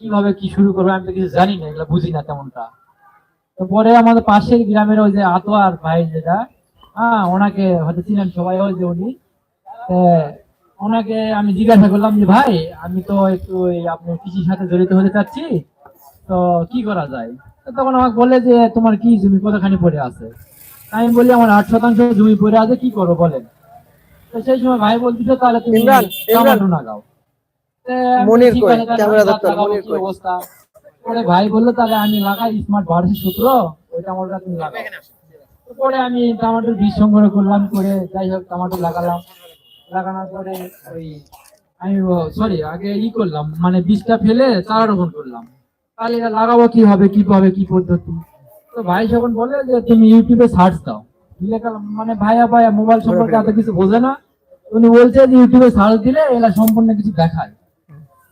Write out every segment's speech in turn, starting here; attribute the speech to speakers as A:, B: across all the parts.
A: কীভাবে কি শুরু করব আমি তো কিছু জানি না এগুলো বুঝি না তেমনটা। তো পরে আমাদের পাশের গ্রামের ওই যে আতোয়ার ভাই যেটা হ্যাঁ ওনাকে হয়তো চিনেন সবাই ওই যে উনি। ওনাকে আমি জিজ্ঞাসা করলাম যে ভাই আমি তো একটু ওই আপনার কৃষির সাথে জড়িত হতে চাচ্ছি তো কি করা যায়? তখন আমাকে বলে যে তোমার কি জমি কতখানি পড়ে আছে? আমি বলি আমার আট শতাংশ জমি পড়ে আছে কি করো বলেন? তো সেই সময় ভাই বলছিল তাহলে তুমি। টমেটো লাগাও তো আমি
B: মনির কই? ক্যামেরা
A: আমি
B: ধরতে হবে,
A: লাগাবো,
B: মনির
A: কি
B: কই?
A: অবস্থা? পরে ভাই বলল তাহলে আমি লাগাই স্মার্ট সূত্র ওই টমেটোটা তুমি লাগাও। তো পরে আমি টমেটোর বীজ সংগ্রহ করলাম করে যাই হোক টমেটো লাগালাম। লাগানোর পরে ওই আমি সরি আগে ই করলাম মানে বীজটা ফেলে চারা রোপণ করলাম। তাহলে এটা লাগাবো কি হবে কি পাবে কি পদ্ধতি? তো ভাই যখন বলে যে তুমি ইউটিউবে সার্চ দাও মানে ভাইয়া ভাইয়া মোবাইল সম্পর্কে এত কিছু বোঝে না। উনি বলছে যে ইউটিউবে সার্চ দিলে এরা সম্পূর্ণ কিছু দেখায়।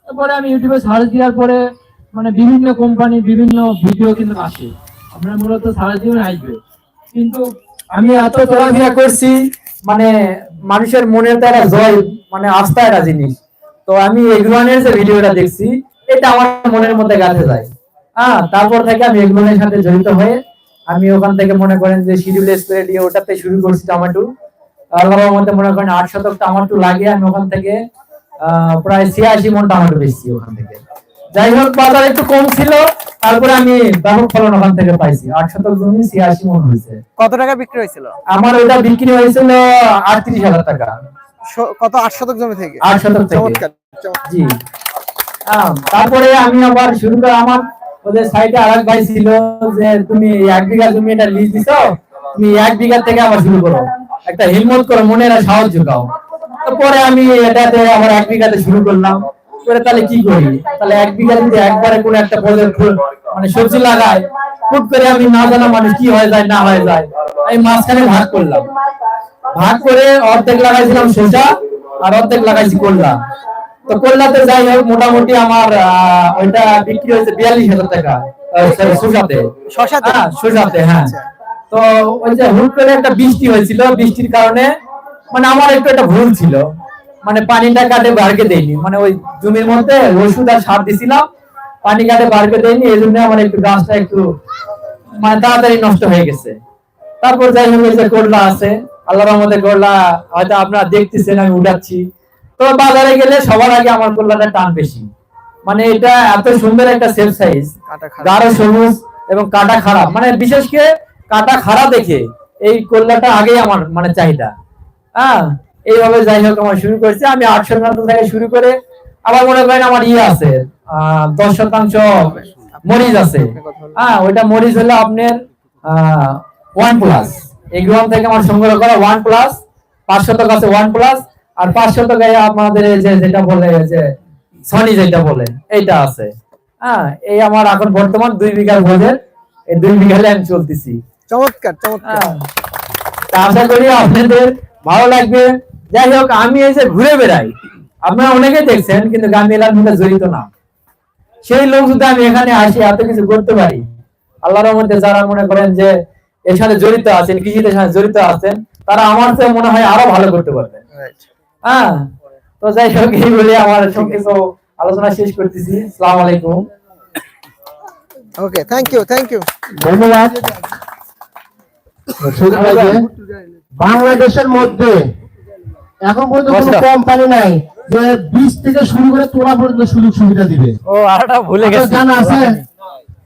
A: তারপরে আমি ইউটিউবে সার্চ দেওয়ার পরে মানে বিভিন্ন কোম্পানি বিভিন্ন ভিডিও কিন্তু আসে। আপনার মূলত সার্চ দিবেন আসবে। কিন্তু
C: আমি এত চলাফেরা করছি মানে মানুষের মনের তো একটা জয় মানে আস্থা একটা জিনিস। তো আমি এগুলোনের যে ভিডিওটা দেখছি, এটা আমার মনের মধ্যে গাঁথে যায়। হ্যাঁ তারপর থেকে আমি এগুলোনের সাথে জড়িত হয়ে আমি ওখান থেকে মনে করেন যে শিডিউল স্প্রে দিয়ে ওটাতে শুরু করছি টমেটো। আল্লাহর মধ্যে মনে করেন আট শতক টমেটো লাগিয়ে আমি ওখান থেকে প্রায় ছিয়াশি মন টমেটো বেচছি ওখান থেকে। যাই হোক বাজার একটু কম ছিল তারপরে আমি ব্যাপক ফলন ওখান থেকে পাইছি। আট শতক জমি ছিয়াশি মন হয়েছে।
B: কত টাকা বিক্রি হয়েছিল?
C: আমার ওইটা বিক্রি হয়েছিল আটত্রিশ হাজার টাকা।
B: কত আট শতক জমি থেকে?
C: আট শতক থেকে। জি। তারপরে আমি আবার শুরু করে আমার ওদের সাইডে আরেক ভাই ছিল যে তুমি এক বিঘা জমি এটা লিজ দিছ তুমি এক বিঘা থেকে আবার শুরু করো। একটা হিম্মত করো মনের আর সাহস জোগাও। তো পরে আমি এটাতে আবার এক বিঘাতে শুরু করলাম। করে তাহলে কি করি? তাহলে এক বিঘা যদি একবারে কোনো একটা পদের ফুল- মানে সবজি লাগাই হুট করে আমি না জানা মানে কি হয়ে যায় না হয়ে যায় আমি মাঝখানে ভাগ করলাম। ভাগ করে অর্ধেক লাগাইছিলাম শসা আর অর্ধেক লাগাইছি করলা। তো করলাতে যাই হোক মোটামুটি আমার আহ, ওইটা বিক্রি হয়েছে বিয়াল্লিশ হাজার টাকা শসাতে
B: শসাতে?
C: হ্যাঁ, শসাতে হ্যাঁ। তো ওই যে হুট করে একটা বৃষ্টি হয়েছিল বৃষ্টির কারণে মানে আমার একটু একটা ভুল ছিল। মানে পানিটা কাটে বাড়কে দেয়নি মানে ওই জমির মধ্যে ওষুধ আর সার দিছিলাম পানি কাটে বাড়কে দেয়নি এই জন্য আমার একটু গাছটা একটু মানে তাড়াতাড়ি নষ্ট হয়ে গেছে। তারপর যাই হোক যে করলা আছে আল্লাহর রহমতে করলা হয়তো আপনারা দেখতেছেন আমি উঠাচ্ছি। তো বাজারে গেলে সবার আগে আমার করলাটা টান বেশি। মানে এটা এত সুন্দর একটা সেল সাইজ গাঢ় সবুজ এবং কাটা খারাপ। মানে বিশেষ করে কাটা খারাপ দেখে এই কল্যাটা আগেই আমার মানে চাহিদা। হ্যাঁ এইভাবে যাই হোক আমার শুরু করেছে। আমি আট শতাংশ থেকে শুরু করে আবার মনে করেন আমার ইয়ে আছে দশ শতাংশ মরিচ আছে। হ্যাঁ ওইটা মরিচ হলো আপনার ওয়ান প্লাস এই গ্রাম থেকে আমার সংগ্রহ করা ওয়ান প্লাস পাঁচ শতক আছে ওয়ান প্লাস আর পাঁচ শতক আমাদের যে যেটা বলে যে সনি যেটা বলে এইটা আছে। হ্যাঁ এই আমার এখন বর্তমান দুই বিঘার বোঝের এই দুই বিঘালে আমি চলতেছি।
B: চমৎকার চমৎকার।
C: হ্যাঁ। আশা করি আপনাদের ভালো লাগবে। যাই হোক আমি এই যে ঘুরে বেড়াই। আপনারা অনেকে দেখছেন কিন্তু এলাকার মধ্যে জড়িত না। সেই লোক যদি আমি এখানে আসি এত কিছু করতে পারি। আল্লাহর মধ্যে যারা মনে করেন যে এর সাথে জড়িত আছেন কৃষিতে সাথে জড়িত আছেন তারা আমার চেয়ে মনে হয় আরও ভালো করতে পারবেন. হ্যাঁ? তো যাই হোক এই বলে আমার সংক্ষিপ্ত আলোচনা শেষ করতেছি। সালাম আলাইকুম।
B: Okay thank you thank you
D: ধন্যবাদ। বাংলাদেশের মধ্যে এখন পর্যন্ত কোনো কোম্পানি নাই যে বীজ থেকে শুরু করে তোলা পর্যন্ত সুযোগ সুবিধা দিবে।
C: ও আরটা ভুলে
D: আপনার জানা আছে?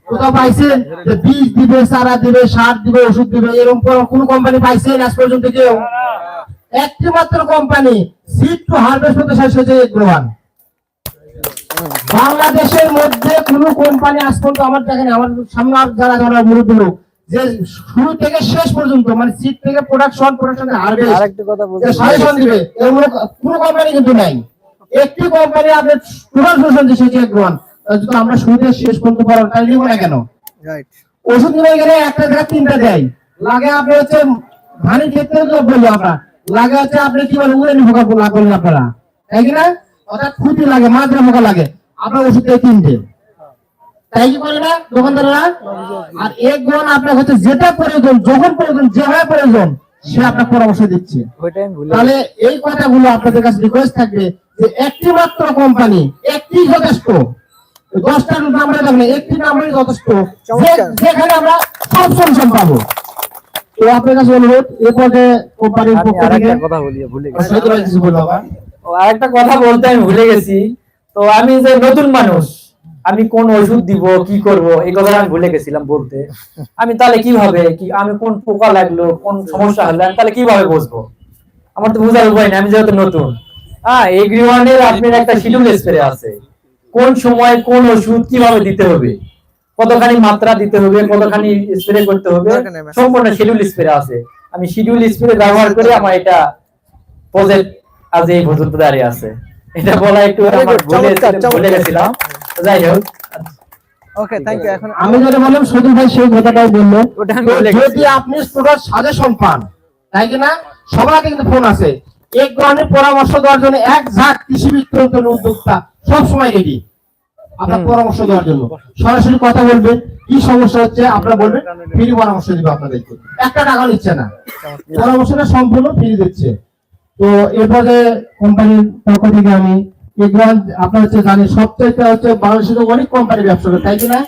D: কোথাও পাইছেন যে বীজ দিবে চারা দিবে সার দিবে ওষুধ দিবে এরকম কোনো- কোম্পানি পাইছেন আজ পর্যন্ত কেউ? একটি মাত্র কোম্পানি সিড টু হারভেস্ট হতে শেষ হয়েছে গ্রোয়ান বাংলাদেশের মধ্যে কোন কোম্পানি আজ পর্যন্ত আমার দেখেন আমার সামনে আর যারা যারা মুরব্বী লোক যে শুরু থেকে শেষ পর্যন্ত মানে সিড থেকে প্রোডাকশন প্রোডাকশন হারভেস্ট
B: আরেকটা কথা বলতে
D: সাজেশন দিবে এরকম কোনো কোম্পানি কিন্তু নাই। একটি কোম্পানি আপনার টোটাল সলিউশন গ্রহণ। যদি আমরা শুরুতে শেষ পর্যন্ত নিব না কেন?
B: রাইট
D: ওষুধ নিয়ে গেলে একটা জায়গা তিনটা দেয়। লাগে আপনি হচ্ছে ধানের ক্ষেত্রে তো বলব আমরা। লাগে হচ্ছে আপনি কি বলেন উড়ে পোকা করলেন আপনারা। তাই কিনা অর্থাৎ খুঁটি লাগে মাজরা পোকা লাগে। আপনার ওষুধ দেয় তিনটে। তাই কি করে দোকানদাররা আর এক গ্রহণ আপনার হচ্ছে যেটা প্রয়োজন যখন প্রয়োজন যেভাবে প্রয়োজন সে আপনার পরামর্শ দিচ্ছে। তাহলে এই কথাগুলো আপনাদের কাছে রিকোয়েস্ট থাকবে যে একটি মাত্র কোম্পানি একটি যথেষ্ট দশটা নাম্বারে দেখেন একটি নাম্বারই যথেষ্ট। যেখানে আমরা সব সলিউশন পাবো। তো আপনার কাছে অনুরোধ এ পর্যায়ে কোম্পানির
B: আমি
D: পক্ষ
B: আর
D: থেকে
B: একটা কথা বলি ভুলে গেছি।
C: আরেকটা কথা বলতে আমি ভুলে গেছি। তো আমি যে নতুন মানুষ আমি কোন ওষুধ দিব কি করব? এই কথাটা আমি ভুলে গেছিলাম বলতে। আমি তাহলে কীভাবে কি আমি কোন পোকা লাগল কোন সমস্যা হলো আমি তাহলে কীভাবে বুঝব? আমার তো বোঝার উপায় নেই আমি যেহেতু নতুন। হ্যাঁ এগ্রিওয়ানের আপনার একটা শিডিউল স্প্রে আছে। কোন সময় কোন ওষুধ কীভাবে দিতে হবে? কতখানি মাত্রা দিতে হবে কতখানি স্প্রে করতে হবে? সম্পূর্ণ শিডিউল স্প্রে আছে। আমি শিডিউল স্প্রে ব্যবহার করে আমার এটা প্রজেক্ট আজ এই পর্যন্ত দাঁড়িয়ে আছে। এটা বলা একটু ভুলে গেছিলাম। যাই হোক।
B: ওকে থ্যাংক ইউ এখন
D: আমি যেটা বললাম ভাই সেই কথাটাই বলল। যদি আপনি প্রোডাক্ট সাজেশন পান তাই কিনা সবার হাতে কিন্তু ফোন আছে। এক ধরনের পরামর্শ দেওয়ার জন্য এক ঝাঁক কৃষি বিক্রয় উদ্যোক্তা সব সময় রেডি আপনার পরামর্শ দেওয়ার জন্য। সরাসরি কথা বলবেন কি সমস্যা হচ্ছে আপনারা বলবেন ফ্রি পরামর্শ দিবে আপনাদেরকে একটা টাকা নিচ্ছে না। পরামর্শটা সম্পূর্ণ ফ্রি দিচ্ছে। তো এরপরে কোম্পানির পক্ষ থেকে আমি এগ্রান আপনার হচ্ছে জানি সবচেয়ে হচ্ছে বাংলাদেশে অনেক কোম্পানি ব্যবসা করে, তাই কিনা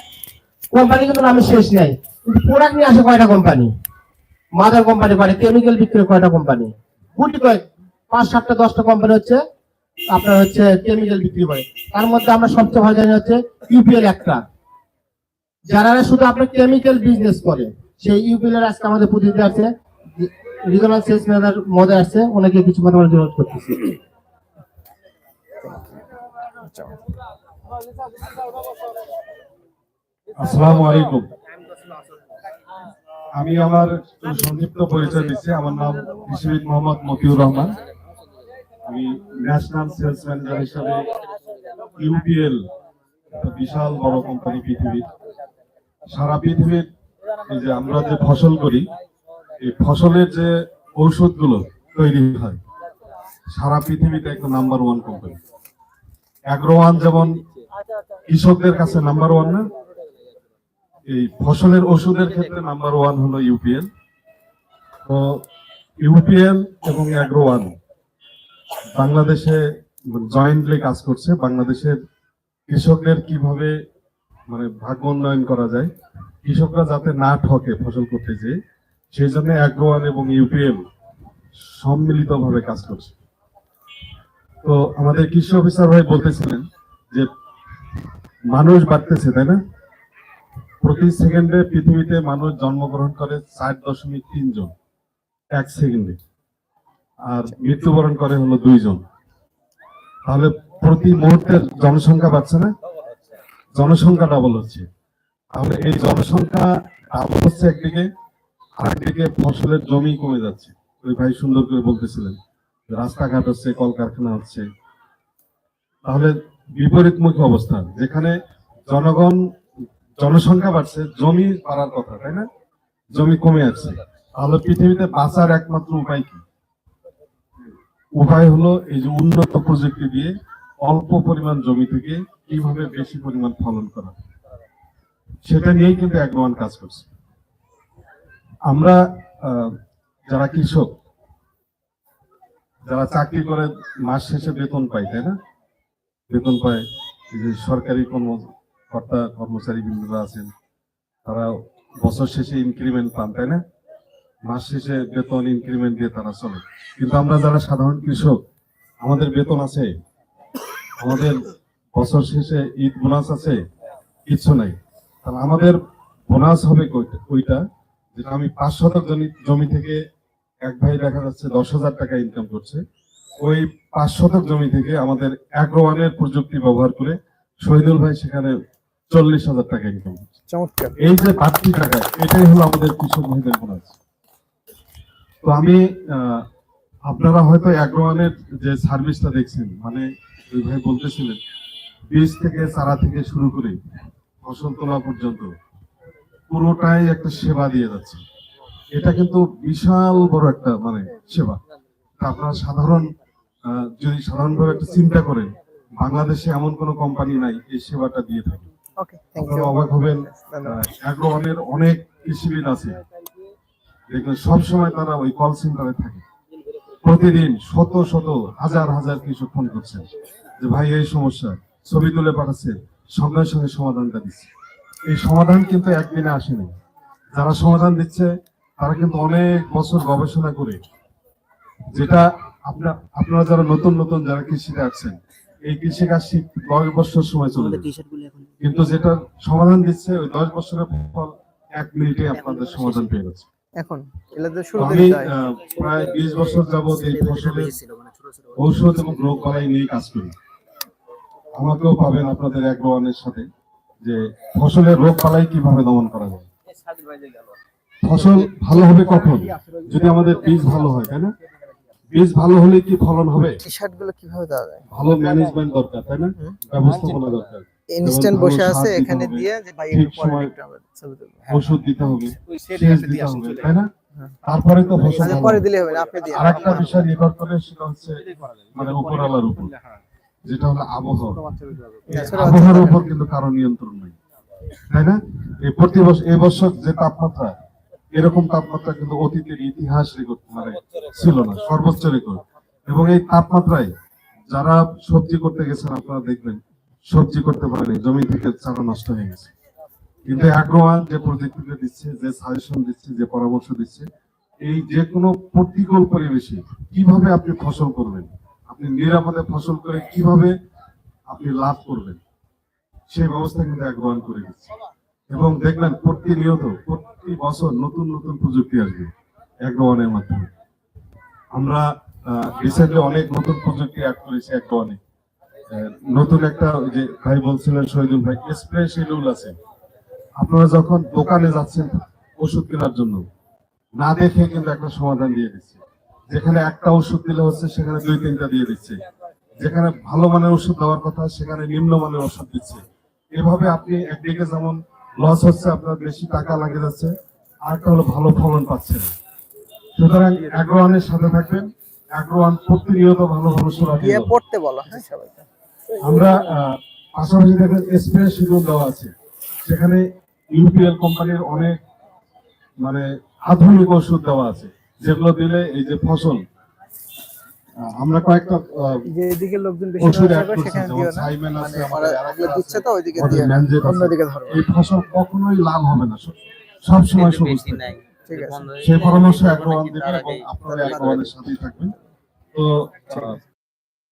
D: কোম্পানি কিন্তু নামে শেষ নেই। কিন্তু প্রোডাক্ট নিয়ে আসে কয়টা কোম্পানি মাদার কোম্পানি করে কেমিক্যাল বিক্রি করে কয়টা কোম্পানি গুটি কয়েক, পাঁচ, সাতটা, দশটা কোম্পানি হচ্ছে আপনার হচ্ছে কেমিক্যাল বিক্রি করে। তার মধ্যে আমরা সবচেয়ে ভালো জানি হচ্ছে ইউপিএল একটা। যারা শুধু আপনার কেমিক্যাল বিজনেস করে, সেই ইউপিএল এর আজকে আমাদের প্রতিনিধি আছে রিজনাল সেলস ম্যানেজার মধ্যে আসছে ওনাকে কিছু কথা বলার জন্য করতেছি
E: আসসালামু আলাইকুম। আমি আমার সংক্ষিপ্ত পরিচয় দিচ্ছি। আমার নাম কৃষিবিদ মোহাম্মদ মতিউর রহমান। আমি ন্যাশনাল সেলস ম্যানেজার হিসাবে ইউপিএল বিশাল বড় কোম্পানি পৃথিবীর সারা পৃথিবীর যে আমরা যে ফসল করি, এই ফসলের যে ঔষধগুলো তৈরি হয়, সারা পৃথিবীতে একটা নাম্বার ওয়ান কোম্পানি অ্যাগ্রোয়ান যেমন কৃষকদের কাছে নাম্বার ওয়ান না? এই ফসলের ওষুধের ক্ষেত্রে নাম্বার ওয়ান হলো ইউপিএল তো ইউপিএল এবং অ্যাগ্রোয়ান বাংলাদেশে জয়েন্টলি কাজ করছে। বাংলাদেশের কৃষকদের কীভাবে মানে ভাগ্য উন্নয়ন করা যায় কৃষকরা যাতে না ঠকে ফসল করতে যেয়ে সেই জন্য অ্যাগ্রোয়ান এবং ইউপিএল সম্মিলিতভাবে কাজ করছে। তো আমাদের কৃষি অফিসার ভাই বলতেছিলেন যে মানুষ বাড়তেছে, তাই না? প্রতি সেকেন্ডে পৃথিবীতে মানুষ জন্মগ্রহণ করে চার দশমিক তিন জন, এক সেকেন্ডে। আর মৃত্যুবরণ করে হলো দুইজন তাহলে প্রতি মুহূর্তে জনসংখ্যা বাড়ছে না? জনসংখ্যা ডাবল হচ্ছে। তাহলে এই জনসংখ্যা ডাবল হচ্ছে একদিকে, আরেকদিকে ফসলের জমি কমে যাচ্ছে। ওই ভাই সুন্দর করে বলতেছিলেন। রাস্তাঘাট হচ্ছে, কলকারখানা হচ্ছে, তাহলে বিপরীতমুখী অবস্থা যেখানে জনগণ, জনসংখ্যা বাড়ছে, জমি বাড়ার কথা, তাই না? জমি কমে যাচ্ছে। তাহলে পৃথিবীতে বাঁচার একমাত্র উপায় কি? উপায় হলো এই যে উন্নত প্রযুক্তি দিয়ে অল্প পরিমাণ জমি থেকে কীভাবে বেশি পরিমাণ ফলন করা সেটা নিয়েই কিন্তু একমান কাজ করছে। আমরা যারা কৃষক যারা চাকরি করে, মাস শেষে বেতন পায়, তাই না? বেতন পায় যে সরকারি কর্মকর্তা, কর্মচারী বৃন্দরা আছেন, তারা বছর শেষে ইনক্রিমেন্ট পান, তাই না? মাস শেষে বেতন ইনক্রিমেন্ট দিয়ে তারা চলে। কিন্তু আমরা যারা সাধারণ কৃষক, আমাদের বেতন আছে, আমাদের বছর শেষে ঈদ বোনাস আছে, কিছু নাই। তাহলে আমাদের বোনাস হবে ওইটা, যেটা আমি পাঁচ শতক জমি- জমি থেকে এক ভাই দেখা যাচ্ছে দশ হাজার টাকা ইনকাম করছে। ওই পাঁচ শতক জমি থেকে আমাদের অ্যাগ্রোয়ানের প্রযুক্তি ব্যবহার করে শহীদুল ভাই সেখানে চল্লিশ হাজার টাকা ইনকাম করছে। এই যে বাড়তি টাকা এটাই হলো আমাদের কৃষক ভাইদের বোনাস তো আমি আপনারা হয়তো অ্যাগ্রোয়ানের যে সার্ভিসটা দেখছেন মানে ওই ভাই বলতেছিলেন বীজ থেকে চারা থেকে শুরু করে ফসল তোলা পর্যন্ত পুরোটাই একটা সেবা দিয়ে যাচ্ছে। এটা কিন্তু বিশাল বড় একটা মানে সেবা। আপনারা সাধারণ যদি সাধারণভাবে একটা চিন্তা করেন বাংলাদেশে এমন কোনো কোম্পানি নাই এই সেবাটা দিয়ে থাকে। আপনারা অবাক হবেন অ্যাগ্রোয়ানের অনেক কৃষিবিদ আছে। দেখবেন সব সময় তারা ওই কল সেন্টারে থাকে। প্রতিদিন শত শত হাজার হাজার কৃষক ফোন করছেন যে ভাই এই সমস্যা। ছবি তুলে পাঠাচ্ছে সঙ্গে সঙ্গে সমাধানটা দিচ্ছে। এই সমাধান কিন্তু একদিনে আসেনি। যারা সমাধান দিচ্ছে তারা কিন্তু অনেক বছর গবেষণা করে যেটা আপনার আপনারা যারা নতুন নতুন যারা কৃষিতে আছেন এই কৃষি কাজ দশ বছর সময় চলে কিন্তু যেটা সমাধান দিচ্ছে ওই দশ বছরের ফল এক মিনিটে আপনাদের সমাধান পেয়ে গেছে
B: এখন
E: আমি প্রায় বিশ বছর যাবত এই ফসলের ঔষধ এবং রোগ বালাই নিয়ে কাজ করি। আমাকেও পাবেন আপনাদের অ্যাগ্রোয়ানের সাথে যে ফসলের রোগ বালাই কীভাবে দমন করা যায়। ফসল ভালো হবে কখন? যদি আমাদের বীজ ভালো হয় তাই না? বীজ ভালো হলে কি ফলন হবে?
B: টি শার্টগুলো কীভাবে দেওয়া যায়?
E: ভালো ম্যানেজমেন্ট দরকার তাই না? ব্যবস্থাপনা দরকার।
B: ইনস্ট্যান্ট বসে আছে এখানে দিয়ে যে ভাই একটু পরে একটু আমরা ছবি তুলবো।
E: ওষুধ দিতে হবে সেচ দিতে হবে তাই না? তারপরে তো ফসল
B: পরে দিলে হবে। আপনি দিয়ে
E: আর একটা বিষয় নির্ভর করে সেটা হচ্ছে মানে উপরওয়ালার উপর যেটা হলো আবহাওয়া। আবহাওয়ার উপর কিন্তু কারও নিয়ন্ত্রণ নেই তাই না? এই প্রতি বছর এই বছর যে তাপমাত্রা এরকম তাপমাত্রা কিন্তু অতীতের ইতিহাস রেকর্ড মানে ছিল না সর্বোচ্চ রেকর্ড এবং এই তাপমাত্রায় যারা সবজি করতে গেছেন আপনারা দেখবেন সবজি করতে পারেনি জমি থেকে চারা নষ্ট হয়ে গেছে। কিন্তু অ্যাগ্রোয়ান যে প্রযুক্তিটা দিচ্ছে যে সাজেশন দিচ্ছে যে পরামর্শ দিচ্ছে এই যে কোনো প্রতিকূল পরিবেশে কীভাবে আপনি ফসল করবেন আপনি নিরাপদে ফসল করে কীভাবে আপনি লাভ করবেন সেই ব্যবস্থা কিন্তু অ্যাগ্রোয়ান করে দিচ্ছে। এবং দেখবেন প্রতিনিয়ত, প্রতি বছর নতুন নতুন প্রযুক্তি আসবে অ্যাগ্রোয়ানের মাধ্যমে। আমরা রিসেন্টলি অনেক নতুন প্রযুক্তি অ্যাড করেছি অ্যাগ্রোয়ানে নতুন একটা যে ভাই বলছিলেন, শহীদুল ভাই স্প্রে শিডিউল আছে। আপনারা যখন দোকানে যাচ্ছেন ওষুধ কেনার জন্য, না দেখে কিন্তু একটা সমাধান দিয়ে দিচ্ছে। যেখানে একটা ওষুধ দিলে হচ্ছে সেখানে দুই, তিনটা দিয়ে দিচ্ছে। যেখানে ভালো মানের ওষুধ দেওয়ার কথা, সেখানে নিম্ন মানের ওষুধ দিচ্ছে। এভাবে আপনি একদিকে যেমন লস হচ্ছে আপনার বেশি টাকা লাগে যাচ্ছে আর একটা হলো ভালো ফলন পাচ্ছেন। সুতরাং অ্যাগ্রোয়ানের সাথে থাকবেন অ্যাগ্রোয়ান প্রতিনিয়ত ভালো ভালো সুরা
B: দিয়ে পড়তে বলো হ্যাঁ সবাইকে।
E: আমরা পাশাপাশি দেখেন স্প্রে শিডিউল দেওয়া আছে। সেখানে ইউপিএল কোম্পানির অনেক মানে আধুনিক ওষুধ দেওয়া আছে যেগুলো দিলে এই যে ফসল আমরা কয়েকটা আহ,
B: যে এদিকে লোকজন বেশি সেখানে
E: যেমন
B: দিও না।
E: সাইমেন আছে
B: মানে
E: আমাদের
B: ওরা দিচ্ছে তো ওইদিকে দিয়ে। অন্যদিকে ধরো।
E: এই ফসল কখনোই লাভ হবে না সব- সবসময় সবুজ নাই।
B: ঠিক আছে।
E: সেই পরামর্শ একবার দিবেন এবং আপনারা একবারের সাথেই থাকবেন। তো